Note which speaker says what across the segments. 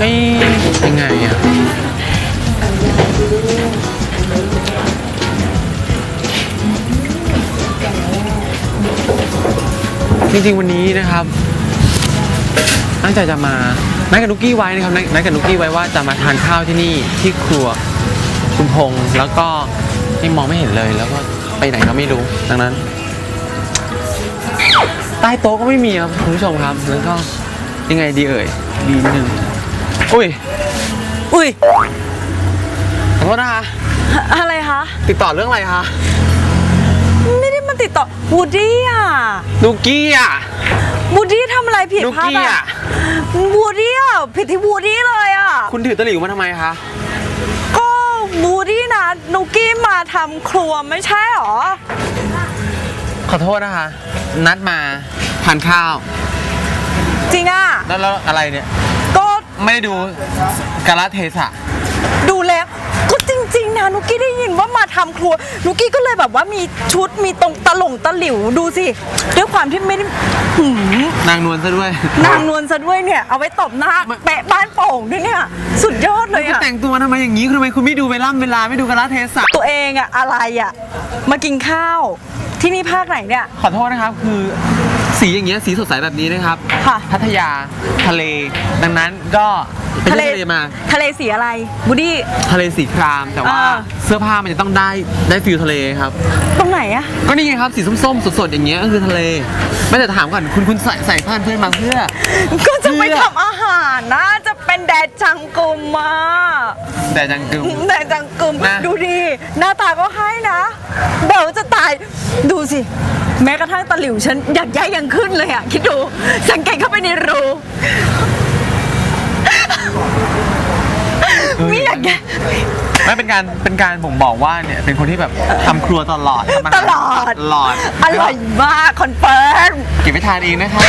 Speaker 1: เอ้ยยังไงอะจริงๆวันนี้นะครับตั้งใจจะมานัดกับนุกกี้ไว้นะครับนัดกับนุกกี้ไว้ว่าจะมาทานข้าวที่นี่ที่ครัวคุณพงษ์แล้วก็นี่มองไม่เห็นเลยแล้วก็ไปไหนก็ไม่รู้ดังนั้น ใต้โต๊ะก็ไม่มีครับคุณผู้ชมครับแล้วก็ยังไงดีเอ่ยดีนึง อุ้ย
Speaker 2: อุ้ย
Speaker 1: ขอโทษนะคะ
Speaker 2: อะไรคะ
Speaker 1: ติดต่อเรื่องอะไรคะ
Speaker 2: ไม่ได้มาติดต่อวูดดี้อะ
Speaker 1: นุกกี้อะ
Speaker 2: วูดดี้ทำอะไรผิด
Speaker 1: นุก
Speaker 2: พลาด
Speaker 1: กี้
Speaker 2: อะ
Speaker 1: อะ
Speaker 2: วูดดี้อะผิดที่วูดดี้เลยอะ
Speaker 1: คุณถือตะหลิวมาทำไมคะ
Speaker 2: ก็วูดดี้นะนุกกี้มาทำครัวไม่ใช่หรอ
Speaker 1: ขอโทษนะคะ นัดมาทานข้าว
Speaker 2: จริงอะ
Speaker 1: แล้วแล้วอะไรเนี่ย
Speaker 2: ก็
Speaker 1: ไม่ได้ดูกาลเทศะ
Speaker 2: ดูแล้วก็จริง ๆ นะนุกกี้ได้ยินว่ามาทำครัวนุกกี้ก็เลยแบบว่ามีชุดมีตรงตะหลงตะหลิวดูสิด้วยความที่ไม่ได้หืม
Speaker 1: นางนวลซะด้วย
Speaker 2: นางนวลซะด้วยเนี่ย เอาไว้ตบหน้า
Speaker 1: มัน
Speaker 2: แปะบ้านโป่งด้วยเนี่ย สุดยอดเลย
Speaker 1: คุณ
Speaker 2: อะ
Speaker 1: แต่งตัวทำไมอย่างนี้ทำไมคุณไม่ดูเวล่ำเวลาไม่ดูกาลเทศะ
Speaker 2: ตัวเองอะอะไรอะมากินข้าวที่นี่ภาคไหนเนี่ย
Speaker 1: ขอโทษนะครับ คือ สีอย่างเงี้ยสีสดใสแบบนี้นะครับ
Speaker 2: ค่ะ
Speaker 1: พัทยาทะเล ดังนั้นก็ไปเที่ยวทะเลมา
Speaker 2: ทะเลสีอะไรบูดี้
Speaker 1: ทะเลสีครามแต่ว่า
Speaker 2: อ่า
Speaker 1: เสื้อผ้ามันจะต้องได้ได้ฟิลทะเลครับ
Speaker 2: ตรงไหนอะ
Speaker 1: ก็นี่ไงครับสีส้มๆสดๆอย่างเงี้ยก็คือทะเล ไม่แต่ถามก่อนคุณคุณใส่ใส่ผ้าเพื่อนมาเพื่อ
Speaker 2: ก็จะไป
Speaker 1: เพื่อ
Speaker 2: ทำอาหารนะจะเป็นแดดจังกุมมา
Speaker 1: แต่จังกึม
Speaker 2: แดดจังกุม
Speaker 1: นะ
Speaker 2: ดูดีหน้าตาก็ให้นะเบลจะตายดูสิ แม้กระทั่งตะหลิวฉันอยากย้ายยังขึ้นเลยอะคิดดู สังเกตเข้าไปในรูไม่อยากย้าย
Speaker 1: ไม่เป็นการเป็นการบ่งบอกว่าเนี่ยเป็นคนที่แบบทำครัวตลอดทำอาหาร
Speaker 2: ตลอด
Speaker 1: ตลอด
Speaker 2: อร่อยมากคอนเฟิร์ม
Speaker 1: เก็บไปทานเองนะคะ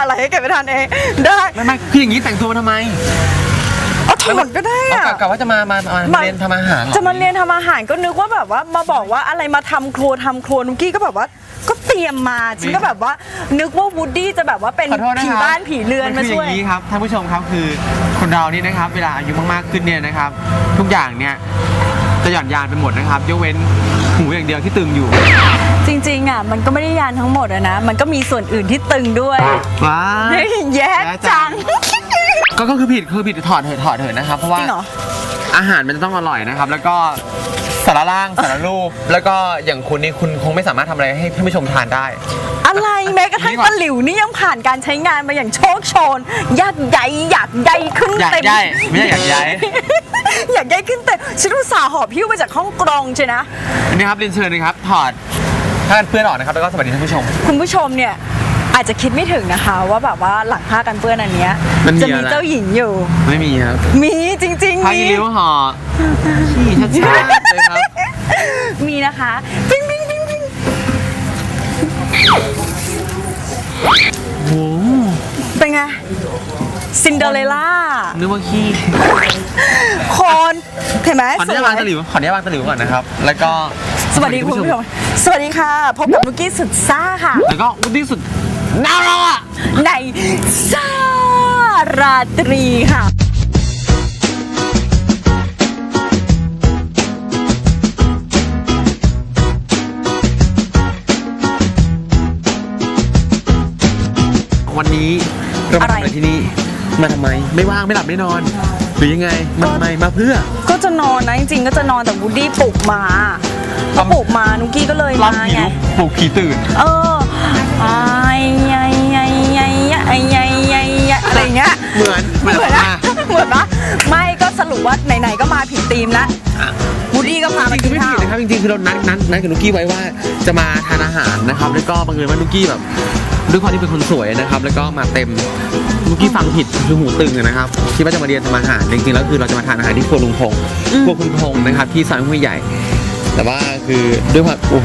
Speaker 2: อะไรให้เก็บไปทานเองได้
Speaker 1: ไม่ไม่คืออย่างนี้แต่งตัวมาทำไม
Speaker 2: เอา ถอดก็ได้
Speaker 1: เอา
Speaker 2: อะ
Speaker 1: กะกะว่าจะมามามามาเรียนทำอาหารเหรอ
Speaker 2: จะมาเรียนทำอาหารก็นึกว่าแบบว่ามาบอกว่าอะไรมาทำครัวทำครัวนุกกี้ก็แบบว่าก็เตรียมมาฉันก็แบบว่านึกว่าวูดดี้จะแบบว่าเป็น
Speaker 1: ขอโทษนะ
Speaker 2: ผี
Speaker 1: ครับ
Speaker 2: บ้านผีเรือน
Speaker 1: มั
Speaker 2: มา
Speaker 1: คืออ
Speaker 2: ช่วย
Speaker 1: ย่างนี้ครับท่านผู้ชมครับคือคนเรานี่นะครับ เวลาอายุมากๆขึ้นเนี่ยนะครับ ทุกอย่างเนี่ยจะหย่อนยานไปหมดนะครับยกเว้นหูอย่างเดียวที่ตึงอยู่
Speaker 2: จริงๆอะมันก็ไม่ได้ยานทั้งหมดอะนะ มันก็มีส่วนอื่นที่ตึงด้วย
Speaker 1: ว้า
Speaker 2: เฮ้ยแย่
Speaker 1: แย่จั
Speaker 2: จั
Speaker 1: ง
Speaker 2: ง
Speaker 1: ก็ก็คือผิดคือผิดถอดเถอะถอดเถอะนะครับเพราะว่า
Speaker 2: จริงเหรอ
Speaker 1: อาหารมันจะต้องอร่อยนะครับ แล้วก็สารล่างสารรูป แล้วก็อย่างคุณนี่คุณคงไม่สามารถทำอะไรให้ท่านผู้ชมทานได้
Speaker 2: อะไรแม้กระทั่ง
Speaker 1: นี่ก่อน
Speaker 2: ตะหลิวนี่ยังผ่านการใช้งานมาอย่างโชคโชนอยากใหญ่อยากใหญ่ขึ้น
Speaker 1: อยาก
Speaker 2: เต็ม
Speaker 1: ใหญ่ไม่ใช่อยากย้าย
Speaker 2: อยากใหญ่ขึ้นเต็มฉันอุตส่าห์หอบพิ้วมาจากห้องกรองใช่นะ
Speaker 1: อันนี้ครับเรียนเชิญนะครับถอดผ้ากันเปื้อนออกนะครับแล้วก็สวัสดีท่านผู้ชม
Speaker 2: คุณผู้ชมเนี่ย อาจจะคิดไม่ถึงนะคะ ว่าแบบว่าหลังผ้ากันเปื้อนอันเนี้ย
Speaker 1: มันมี
Speaker 2: จะมี
Speaker 1: อะไร
Speaker 2: เจ้าหญิงอยู่
Speaker 1: ไม่มีครับ
Speaker 2: มีจริงๆ
Speaker 1: ผ้า
Speaker 2: มี
Speaker 1: ยีริ้วห่อขี้ชัดๆเลยครับ
Speaker 2: มีนะคะปิ้งปิ้งปิ้งปิ้ง
Speaker 1: โอ้โห
Speaker 2: เป็นไงซินเดอเรลล่า
Speaker 1: นึกว่าขี้
Speaker 2: คนเห็นไหม
Speaker 1: ขออนุญาตวางตะหลิวขออนุญาตวางตะหลิวก่อนนะครับ แล้วก็
Speaker 2: สวัสดีคุณผู้ชม สวัสดีค่ะ พบกับนุกกี้สุดซ่าค่ะ
Speaker 1: แล้วก็วุฒิสุด น่ารักอะ
Speaker 2: ในซาราตรีค่ะ
Speaker 1: วันนี้เรามา
Speaker 2: อะไร
Speaker 1: ทำอะไรที่นี่มาทำไม ไม่ว่างไม่หลับไม่นอน หรือยังไงมาทำไมมาเพื่อ
Speaker 2: ก็จะนอนนะจริงๆก็จะนอนแต่วูดดี้ปลุกมาพอปลุกมานุกกี้ก็เลย
Speaker 1: รับ
Speaker 2: มา
Speaker 1: ผี
Speaker 2: ไง
Speaker 1: ลุกปลุกผีตื่น
Speaker 2: เออไอ้ ไอ้ไอ้ไอ้ไอ้ไอ้ไอ้ไอ้อะไรอย่างเงี้ย
Speaker 1: เหมือนเหมือน
Speaker 2: เหมือน
Speaker 1: มา
Speaker 2: นะเหมือนปะไม่ก็สรุปว่าไหนๆก็มาผิดธีมแล้ววูดดี้ก็พา
Speaker 1: จ
Speaker 2: มา
Speaker 1: ริงๆ
Speaker 2: กิ
Speaker 1: คือนไม่
Speaker 2: ข้า
Speaker 1: ผิ
Speaker 2: ว
Speaker 1: ดนะครับจริงๆคือเรานัดนัดนัดกับนุกกี้ไว้ว่าจะมาทานอาหารนะครับ แล้วก็บังเอิญว่านุกกี้แบบด้วยความที่เป็นคนสวยนะครับ แล้วก็มาเต็มนุกกี้ฟังผิดคือหูตึงอะนะครับคิดว่าจะมาเรียนทำอาหารจริงๆแล้วคือเราจะมาทานอาหารที่ครัวลุงพงษ์ครัวคุณพงษ์นะครับที่ซอยห้วยใหญ่ แต่ว่าคือด้วยความโอ้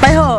Speaker 2: ไปเถอะ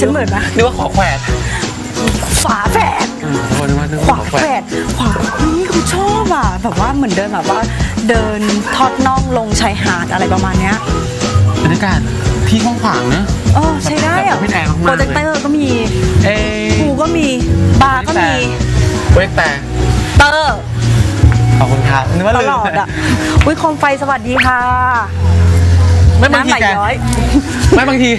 Speaker 2: ฉันเหมือนปะ
Speaker 1: นึกว่าขอแขวด
Speaker 2: ฝาแฝด
Speaker 1: เออขอโทษนึกว่านึก
Speaker 2: ข
Speaker 1: ว่าข
Speaker 2: วา
Speaker 1: อแขว
Speaker 2: แฝ
Speaker 1: ด
Speaker 2: ดขวานี่เขาชอบอะแบบว่าเหมือนเดินแบบว่า เดินทอดน่องลงชายหาดอะไรประมาณเนี้ย
Speaker 1: บรรยากาศที่กว้างๆนะ
Speaker 2: เออใช้ได้อะ
Speaker 1: แบบไม่แรงมากๆ
Speaker 2: โปรเจคเตอร์ก็มี
Speaker 1: เอ้
Speaker 2: ภูก็มีบาร์ก็มี
Speaker 1: เว้ยแต่
Speaker 2: เตอร์
Speaker 1: ขอบคุณครับนึกว่า
Speaker 2: ต
Speaker 1: ลืม
Speaker 2: ลอดอะอุ้ยโคมไฟสวัสดีค่ะ
Speaker 1: ไม่บาง
Speaker 2: น้ำ
Speaker 1: ที
Speaker 2: ไหล
Speaker 1: แก
Speaker 2: ย้อย
Speaker 1: ไม่บางที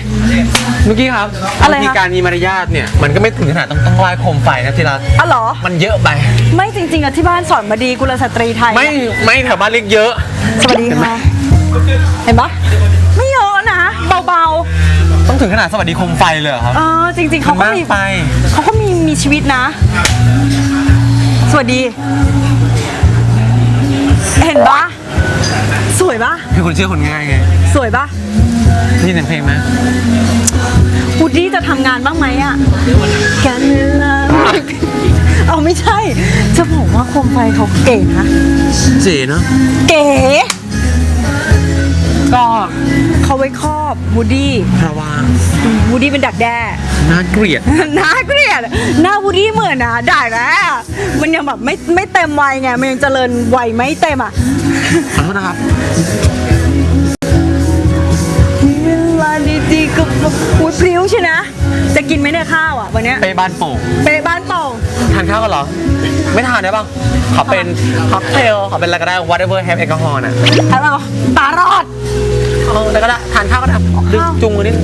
Speaker 1: นุกกี้ครับ
Speaker 2: อะไร
Speaker 1: บางที
Speaker 2: คะ
Speaker 1: การมีมารยาทเนี่ยมันก็ไม่ถึงขนาดต้องต้องไหว้โคมไฟนะที่รัก
Speaker 2: อ๋อเหรอ
Speaker 1: มันเยอะไป
Speaker 2: ไม่จริงๆอะที่บ้านสอนมาดีกุลสตรีไทย
Speaker 1: ไม่ไม่แถวบ้านเล็กเยอะ
Speaker 2: สวัสดีค่ะ เห็นปะไม่เยอะนะ เบา
Speaker 1: ต้องถึงขนาดสวัสดีโคมไฟเลยเหรอครับ
Speaker 2: ๆ เออจริง ๆเขาก็
Speaker 1: มาก
Speaker 2: มี
Speaker 1: ไป
Speaker 2: เขาก็มีมีชีวิตนะ สวัสดี เห็นปะ สวยปะ
Speaker 1: คือคนเชื่อคนง่ายไง
Speaker 2: สวยปะ
Speaker 1: ได้ยินเสียงเพลงไหม
Speaker 2: วูดดี้จะทำงานบ้างไหมอะกันเวลาเอาไม่ใช่ จะบอกว่าโคมไฟเขาเก๋นะ
Speaker 1: เจ๋เนาะ
Speaker 2: เก๋
Speaker 1: ก็
Speaker 2: เขาไว้ครอบวูดดี้
Speaker 1: เพราะว่า
Speaker 2: วูดดี้เป็นดักแด้
Speaker 1: น่าเกลียด
Speaker 2: น่าเกลียด หน้าวูดดี้เหมือนนะได้แล้วมันยังแบบไม่ไม่เต็มวัยไง มันยังเจริญวัยไม่เต็มอะ
Speaker 1: ขอโทษนะครับ
Speaker 2: เวลาดีๆก็อุ้ยพริ้วใช่นะ จะกินไหมเนี่ยข้าวอะวันเนี้ย
Speaker 1: ไปบ้านโป่ง
Speaker 2: เปะบ้านโป่ง
Speaker 1: ทานข้าวกันเหรอ ไม่ทานได้ป่ะขอเป็นค็อกเทลขอเป็นอะไรก็ได้ whatever have alcohol น่ะ
Speaker 2: อะไรวะปลารอด
Speaker 1: เออแล้วก็ได้ทานข้าวก็ได้ดึง
Speaker 2: ข้าว
Speaker 1: จุงมือนิด